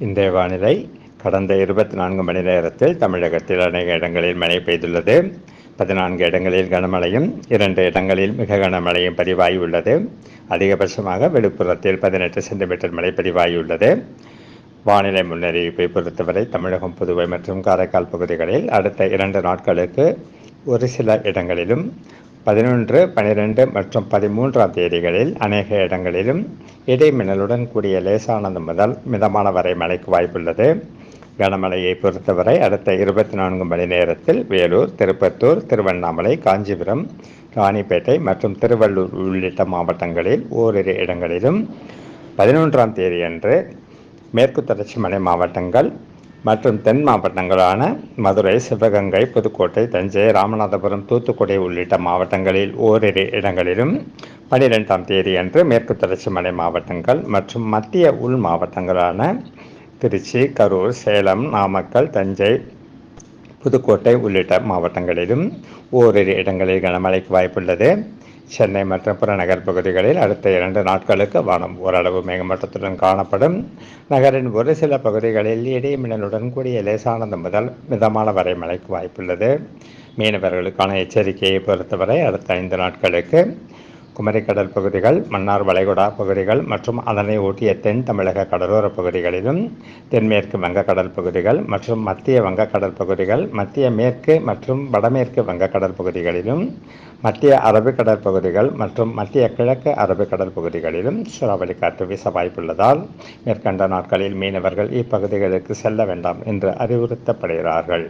இன்றைய வானிலை கடந்த இருபத்தி நான்கு மணி நேரத்தில் தமிழகத்தில் அநேக இடங்களில் மழை பெய்துள்ளது. பதினான்கு இடங்களில் கனமழையும் இரண்டு இடங்களில் மிக கனமழையும் பதிவாகியுள்ளது அதிகபட்சமாக விழுப்புரத்தில் பதினெட்டு சென்டிமீட்டர் மழை பதிவாகியுள்ளது வானிலை முன்னறிவிப்பை பொறுத்தவரை தமிழகம் புதுவை மற்றும் காரைக்கால் பகுதிகளில் அடுத்த இரண்டு நாட்களுக்கு ஒரு சில இடங்களிலும் பதினொன்று பனிரெண்டு மற்றும் பதிமூன்றாம் தேதிகளில் அநேக இடங்களிலும் இடைமின்னலுடன் கூடிய லேசானது முதல் மிதமான வரை மழைக்கு வாய்ப்புள்ளது. கனமழையை பொறுத்தவரை அடுத்த இருபத்தி நான்கு மணி நேரத்தில் வேலூர் திருப்பத்தூர் திருவண்ணாமலை காஞ்சிபுரம் ராணிப்பேட்டை மற்றும் திருவள்ளூர் உள்ளிட்ட மாவட்டங்களில் ஓரிரு இடங்களிலும் பதினொன்றாம் தேதியன்று மேற்கு தொடர்ச்சி மலை மாவட்டங்கள் மற்றும் தென் மாவட்டங்களான மதுரை சிவகங்கை புதுக்கோட்டை தஞ்சை ராமநாதபுரம் தூத்துக்குடி உள்ளிட்ட மாவட்டங்களில் ஓரிரு இடங்களிலும் பனிரெண்டாம் தேதியன்று மேற்கு தொடர்ச்சி மலை மாவட்டங்கள் மற்றும் மத்திய உள் மாவட்டங்களான திருச்சி கரூர் சேலம் நாமக்கல் தஞ்சை புதுக்கோட்டை உள்ளிட்ட மாவட்டங்களிலும் ஓரிரு இடங்களில் கனமழைக்கு வாய்ப்புள்ளது. சென்னை மற்றும் புறநகர் பகுதிகளில் அடுத்த இரண்டு நாட்களுக்கு வானம் ஓரளவு மேகமூட்டத்துடன் காணப்படும். நகரின் ஒரு சில பகுதிகளில் இடிமின்னலுடன் கூடிய லேசானது முதல் மிதமான வரை மழைக்கு வாய்ப்புள்ளது. மீனவர்களுக்கான எச்சரிக்கையை பொறுத்தவரை அடுத்த ஐந்து நாட்களுக்கு குமரிக்கடல் பகுதிகள் மன்னார் வளைகுடா பகுதிகள் மற்றும் அதனை ஒட்டிய தென் தமிழக கடலோர பகுதிகளிலும் தென்மேற்கு வங்கக்கடல் பகுதிகள் மற்றும் மத்திய வங்கக்கடல் பகுதிகள் மத்திய மேற்கு மற்றும் வடமேற்கு வங்கக்கடல் பகுதிகளிலும் மத்திய அரபிக்கடல் பகுதிகள் மற்றும் மத்திய கிழக்கு அரபிக்கடல் பகுதிகளிலும் சூறாவளி காற்று வீச வாய்ப்புள்ளதால் மேற்கண்ட நாட்களில் மீனவர்கள் இப்பகுதிகளுக்கு செல்ல வேண்டாம் என்று அறிவுறுத்தப்படுகிறார்கள்.